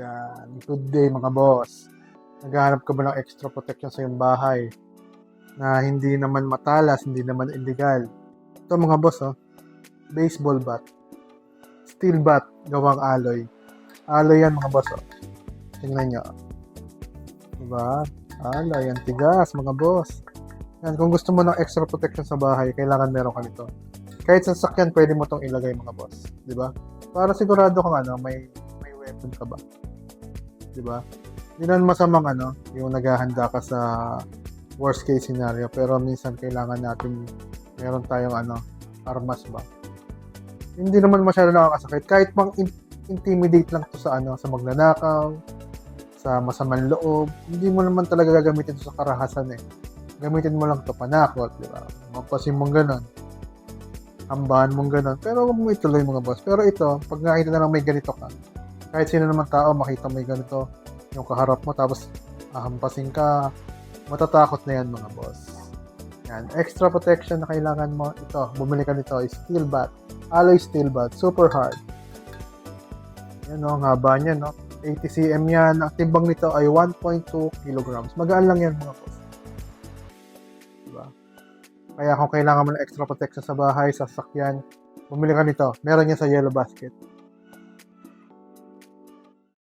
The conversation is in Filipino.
Yan. Good day mga boss. Naghahanap ka ba ng extra protection sa iyong bahay na hindi naman matalas, hindi naman illegal? Ito mga boss, oh. Baseball bat. Steel bat, gawang alloy. Alloy yan mga boss, oh. Tingnan nyo. Diba? Alloy, yan tigas mga boss. Yan, kung gusto mo ng extra protection sa bahay, kailangan meron ka nito. Kahit sa sakyan, pwede mo tong ilagay mga boss. Di ba? Para sigurado kang ano, may weapon ka ba. Di ba? Hindi naman masamang ano, yung naghahanda ka sa worst case scenario. Pero minsan kailangan natin meron tayong ano, armas ba. Hindi naman masyado nakakasakit. Kahit pang in- intimidate lang to sa ano, sa magnanakaw, sa masamang loob, hindi mo naman talaga gagamitin to sa karahasan eh gamitin mo lang to panakot, di ba? Mapasin mong ganon. Hambahan mong ganon. Pero huwag mo ituloy mga boss. Pero ito, pag nakita na lang may ganito ka, kahit sino naman tao makita may ganito, yung kaharap mo, tapos ahampasin ka, matatakot na yan mga boss. Yan. Extra protection na kailangan mo, ito, bumili ka nito, is steel bat. Alloy steel bat. Super hard. Yan o, ang haba niya, no? 80 cm yan. Ang timbang nito ay 1.2 kilograms. Magaan lang yan mga boss. Diba? Kaya kung kailangan mo ng extra protection sa bahay, sa sasakyan, bumili ka nito. Meron yan sa yellow basket.